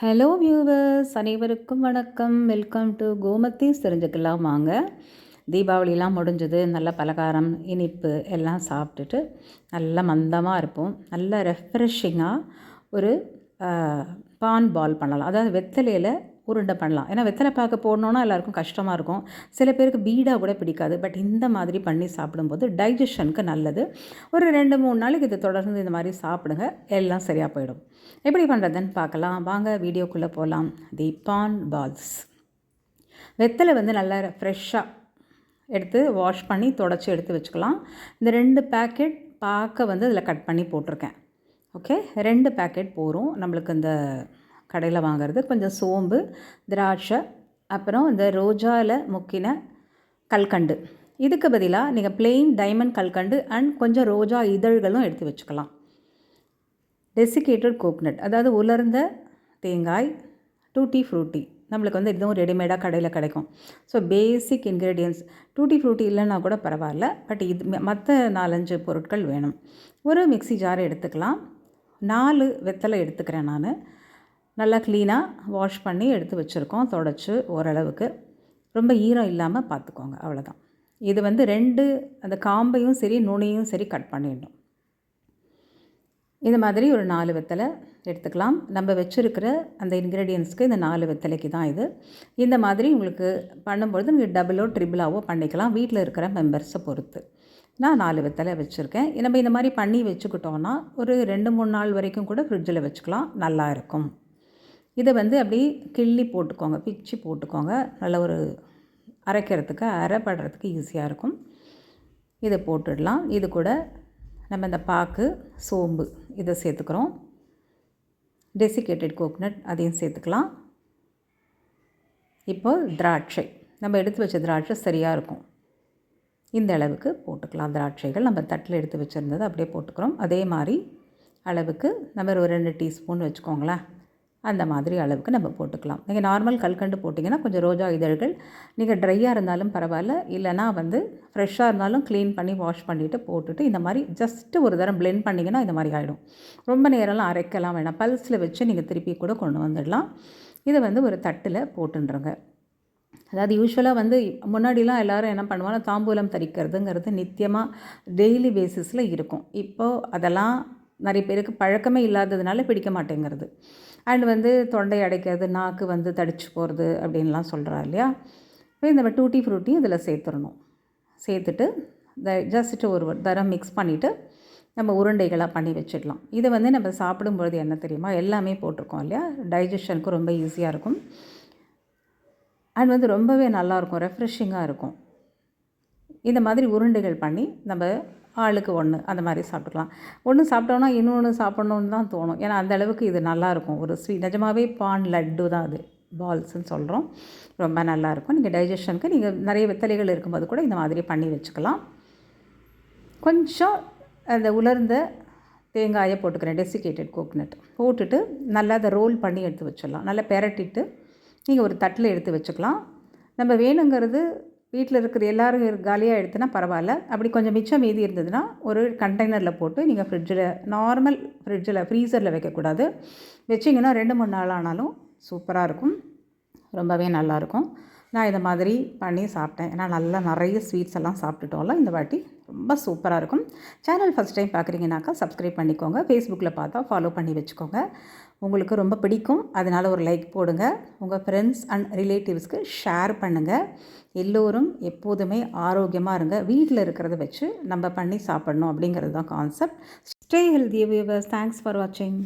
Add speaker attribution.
Speaker 1: Hello viewers அனைவருக்கும் வணக்கம். Welcome to கோமத்தி தெரிஞ்சுக்கலாம் வாங்க. தீபாவளிலாம் முடிஞ்சது. நல்ல பலகாரம் இனிப்பு எல்லாம் சாப்பிட்டுட்டு நல்லா மந்தமாக இருப்போம். நல்ல ரெஃப்ரெஷிங்காக ஒரு பான் பால் பண்ணலாம். அதாவது வெத்தலையில் உருண்டை பண்ணலாம். ஏன்னா வெத்தலை பாக்கு போடணுன்னா எல்லாருக்கும் கஷ்டமாக இருக்கும். சில பேருக்கு பீடாக கூட பிடிக்காது. பட் இந்த மாதிரி பண்ணி சாப்பிடும்போது டைஜஷனுக்கு நல்லது. ஒரு ரெண்டு மூணு நாளைக்கு இது தொடர்ந்து இந்த மாதிரி சாப்பிடுங்க. எல்லாம் சரியாக போயிடும். எப்படி பண்ணுறதுன்னு பார்க்கலாம். வாங்க வீடியோக்குள்ளே போகலாம் தி பான் பால்ஸ். வெத்தலை வந்து நல்லா ஃப்ரெஷ்ஷாக எடுத்து வாஷ் பண்ணி தொடச்சி எடுத்து வச்சுக்கலாம். இந்த ரெண்டு பேக்கெட் பார்க்க வந்து அதில் கட் பண்ணி போட்டிருக்கேன். ஓகே? ரெண்டு பேக்கெட் போகிறோம் நம்மளுக்கு இந்த கடையில் வாங்குறது. கொஞ்சம் சோம்பு திராட்சை அப்புறம் இந்த ரோஜாவில் முக்கின கல்கண்டு. இதுக்கு பதிலாக நீங்கள் பிளெயின் டைமண்ட் கல்கண்டு அண்ட் கொஞ்சம் ரோஜா இதழ்களும் எடுத்து வச்சுக்கலாம். டெசிகேட்டட் கோக்னட் அதாவது உலர்ந்த தேங்காய் டூட்டி ஃப்ரூட்டி நம்மளுக்கு வந்து இதுவும் ரெடிமேடாக கடையில் கிடைக்கும். So basic ingredients tutti frutti இல்லைன்னா கூட பரவாயில்ல பட் இது மற்ற நாலஞ்சு பொருட்கள் வேணும். ஒரு மிக்சி ஜார் எடுத்துக்கலாம். நாலு வெத்தலை எடுத்துக்கிறேன் நான். நல்லா க்ளீனாக வாஷ் பண்ணி எடுத்து வச்சுருக்கோம். தொடச்சி ஓரளவுக்கு. ரொம்ப ஈரம் இல்லாமல் பார்த்துக்கோங்க அவ்வளோதான் இது வந்து ரெண்டு அந்த காம்பையும் சரி நுனியும் சரி கட் பண்ணிடணும். இது மாதிரி ஒரு நாலு வெத்தலை எடுத்துக்கலாம். நம்ம வச்சுருக்கிற அந்த இன்க்ரீடியன்ஸ்க்கு இந்த நாலு வெத்தலைக்கு தான் இது. இந்த மாதிரி உங்களுக்கு பண்ணும்பொழுது நீங்கள் டபுளோ ட்ரிபிளாவோ பண்ணிக்கலாம். வீட்டில் இருக்கிற மெம்பர்ஸை பொறுத்து. நான் நாலு வெத்தலை வச்சுருக்கேன். நம்ம இந்த மாதிரி பண்ணி வச்சுக்கிட்டோன்னா ஒரு ரெண்டு மூணு நாள் வரைக்கும் கூட ஃப்ரிட்ஜில் வச்சுக்கலாம். நல்லா இருக்கும். இதை வந்து அப்படி கிள்ளி போட்டுக்கோங்க பிச்சு போட்டுக்கோங்க. நல்ல ஒரு அரைக்கிறதுக்கு அரைப்படுறதுக்கு ஈஸியாக இருக்கும். இதை போட்டுடலாம். இது கூட நம்ம இந்த பாக்கு சோம்பு இதை சேர்த்துக்கிறோம். டெசிகேட்டட் கோக்னட் அதையும் சேர்த்துக்கலாம். இப்போ திராட்சை. நம்ம எடுத்து வச்ச திராட்சை சரியாக இருக்கும். இந்த அளவுக்கு போட்டுக்கலாம். திராட்சைகள் நம்ம தட்டில் எடுத்து வச்சுருந்தது அப்படியே போட்டுக்கிறோம். அதே மாதிரி அளவுக்கு நம்ம ஒரு ரெண்டு டீஸ்பூன் வச்சுக்கோங்களேன். அந்த மாதிரி அளவுக்கு நம்ம போட்டுக்கலாம். நீங்கள் நார்மல் கல்கண்டு போட்டிங்கன்னா கொஞ்சம் ரோஜா இதழ்கள் நீங்கள் ட்ரையாக இருந்தாலும் பரவாயில்ல இல்லைனா வந்து ஃப்ரெஷ்ஷாக இருந்தாலும் க்ளீன் பண்ணி வாஷ் பண்ணிவிட்டு போட்டுட்டு இந்த மாதிரி ஜஸ்ட்டு ஒரு தரம் பிளெண்ட் பண்ணிங்கன்னா இந்த மாதிரி ஆகிடும் ரொம்ப நேரம்லாம் அரைக்கலாம் வேணாம். பல்ஸில் வச்சு நீங்கள் திருப்பி கூட கொண்டு வந்துடலாம். இதை வந்து ஒரு தட்டில் போட்டுன்றங்க. அதாவது யூஸ்வலாக வந்து முன்னாடிலாம் எல்லோரும் என்ன பண்ணுவாங்க தாம்பூலம் தரிக்கிறதுங்கிறது நித்தியமாக டெய்லி பேசிஸில் இருக்கும். இப்போது அதெல்லாம் நிறைய பேருக்கு பழக்கமே இல்லாததுனால பிடிக்க மாட்டேங்கிறது. அண்ட் வந்து தொண்டை அடைக்கிறது நாக்கு வந்து தடிச்சு போகிறது அப்படின்லாம் சொல்கிறா இல்லையா? இப்போ இந்த டூட்டி ஃப்ரூட்டியும் இதில் சேர்த்துடணும். சேர்த்துட்டு த ஜஸ்ட்டு ஒரு தரம் மிக்ஸ் பண்ணிவிட்டு நம்ம உருண்டைகளாக பண்ணி வச்சிடலாம். இதை வந்து நம்ம சாப்பிடும்பொழுது என்ன தெரியுமா? எல்லாமே போட்டிருக்கோம் இல்லையா? டைஜஷனுக்கு ரொம்ப ஈஸியாக இருக்கும். அண்ட் வந்து ரொம்பவே நல்லாயிருக்கும் ரெஃப்ரெஷிங்காக இருக்கும். இந்த மாதிரி உருண்டைகள் பண்ணி நம்ம ஆளுக்கு ஒன்று அந்த மாதிரி சாப்பிட்டுக்கலாம். ஒன்று சாப்பிட்டோன்னா இன்னொன்று சாப்பிட்ணுன்னு தான் தோணும். ஏன்னா அந்த அளவுக்கு இது நல்லாயிருக்கும். ஒரு ஸ்வீட் நிஜமாகவே பான் லட்டு தான் அது. பால்ஸ்ன்னு சொல்கிறோம் ரொம்ப நல்லாயிருக்கும். நீங்கள் டைஜஷனுக்கு நீங்கள் நிறைய வெத்தலைகள் இருக்கும்போது கூட இந்த மாதிரி பண்ணி வச்சுக்கலாம். கொஞ்சம் அந்த உலர்ந்த தேங்காயை போட்டுக்கிறேன். டெசிகேட்டட் கோக்னட் போட்டுட்டு நல்லா அதை ரோல் பண்ணி எடுத்து வச்சிடலாம். நல்லா பெரட்டிட்டு நீங்கள் ஒரு தட்டில் எடுத்து வச்சுக்கலாம். நம்ம வேணுங்கிறது வீட்டில் இருக்கிற எல்லோரும் காலியாக எடுத்துனா பரவாயில்ல. அப்படி கொஞ்சம் மிச்சம் மீதி இருந்ததுன்னா ஒரு கண்டெய்னரில் போட்டு நீங்கள் ஃப்ரிட்ஜில் நார்மல் ஃப்ரிட்ஜில் ஃப்ரீசரில் வைக்கக்கூடாது. வச்சிங்கன்னா ரெண்டு மூணு நாள் ஆனாலும் சூப்பராக இருக்கும். ரொம்பவே நல்லாயிருக்கும் நான் இதை மாதிரி பண்ணி சாப்பிட்டேன். ஏன்னா நல்லா நிறைய ஸ்வீட்ஸ் எல்லாம் சாப்பிட்டுட்டோம்ல இந்த வாட்டி. ரொம்ப சூப்பராக இருக்கும். சேனல் ஃபஸ்ட் டைம் பார்க்குறீங்கனாக்கா சப்ஸ்கிரைப் பண்ணிக்கோங்க. ஃபேஸ்புக்கில் பார்த்தா ஃபாலோ பண்ணி வச்சுக்கோங்க. உங்களுக்கு ரொம்ப பிடிக்கும். அதனால் ஒரு லைக் போடுங்க. உங்கள் ஃப்ரெண்ட்ஸ் அண்ட் ரிலேட்டிவ்ஸ்க்கு ஷேர் பண்ணுங்கள் எல்லோரும் எப்போதுமே ஆரோக்கியமாக இருங்க. வீட்டில் இருக்கிறத வச்சு நம்ம பண்ணி சாப்பிட்ணும் அப்படிங்கிறது தான் concept stay healthy viewers thanks for வாட்சிங்